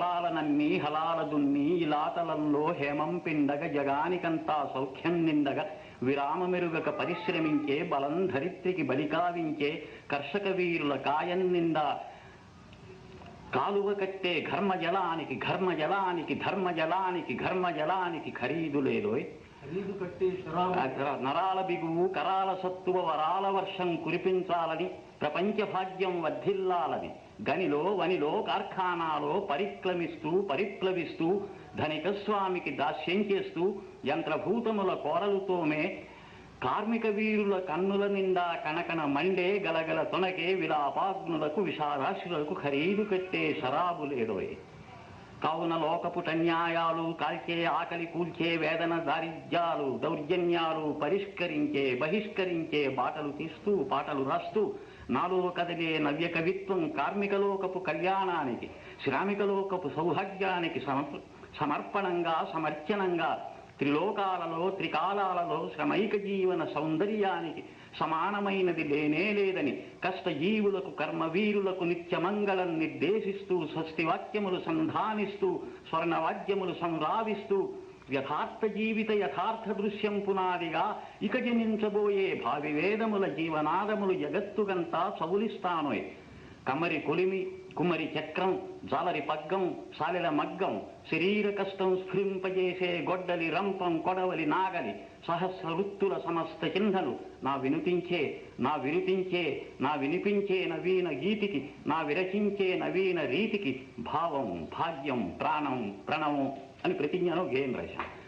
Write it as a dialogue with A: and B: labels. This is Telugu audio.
A: పొలాలనన్నీ హలాల ఇలాతలల్లో హేమం పిండగ జగానికంతా సౌఖ్యం నిండగ విరామమెరుగక పరిశ్రమించే బలం ధరిత్రికి బలికావించే కర్షక వీరుల కాయం నిండా కాలువ కట్టే ఘర్మ జలానికి ఘర్మ జలానికి ధర్మ జలానికి ఘర్మ జలానికి ఖరీదు లేదోయ్ నరాల బిగువు కరాల సత్తువ వరాల వర్షం కురిపించాలని ప్రపంచ భాగ్యం వర్ధిల్లాలని గనిలో వనిలో కార్ఖానాలో పరిక్రమిస్తూ పరిప్లవిస్తూ ధనిక స్వామికి దాస్యం చేస్తూ యంత్రభూతముల కోరలుతోమే కార్మిక వీరుల కన్నుల నిండా కనకన మండే గలగల తొనకే విలాపాగ్నులకు విషారాశులకు ఖరీదు కట్టే శరాబు లేదోయ్. కావున లోకపుటన్యాయాలు కాల్చే ఆకలి కూల్చే వేదన దారిద్ర్యాలు దౌర్జన్యాలు పరిష్కరించే బహిష్కరించే బాటలు తీస్తూ పాటలు రాస్తూ నాలో కదిలే నవ్య కవిత్వం కార్మికలోకపు కళ్యాణానికి శ్రామికలోకపు సౌభాగ్యానికి సమర్పణంగా సమర్చనంగా త్రిలోకాలలో త్రికాలాలలో శ్రమైక జీవన సౌందర్యానికి సమానమైనది లేనే లేదని కష్టజీవులకు కర్మవీరులకు నిత్యమంగళం నిర్దేశిస్తూ స్వస్తివాక్యములు సంధానిస్తూ స్వర్ణవాద్యములు సంరావిస్తూ యథార్థ జీవిత యథార్థ దృశ్యం పునాదిగా ఇక జనించబోయే భావి వేదముల జీవనాదములు జగత్తుగంతా చవులిస్తానోయ్ కమరి కొలిమి కుమరి చక్రం జాలరి పగ్గం సాలెల మగ్గం శరీర కష్టం స్ఫురింపజేసే గొడ్డలి రంపం కొడవలి నాగలి సహస్ర వృత్తుల సమస్త చిహ్నలు నా వినుపించే నా వినిపించే నా వినిపించే నవీన గీతికి నా విరచించే నవీన రీతికి భావం భాగ్యం ప్రాణం ప్రణవం అని ప్రతిజ్ఞలో గేయం రాశాను.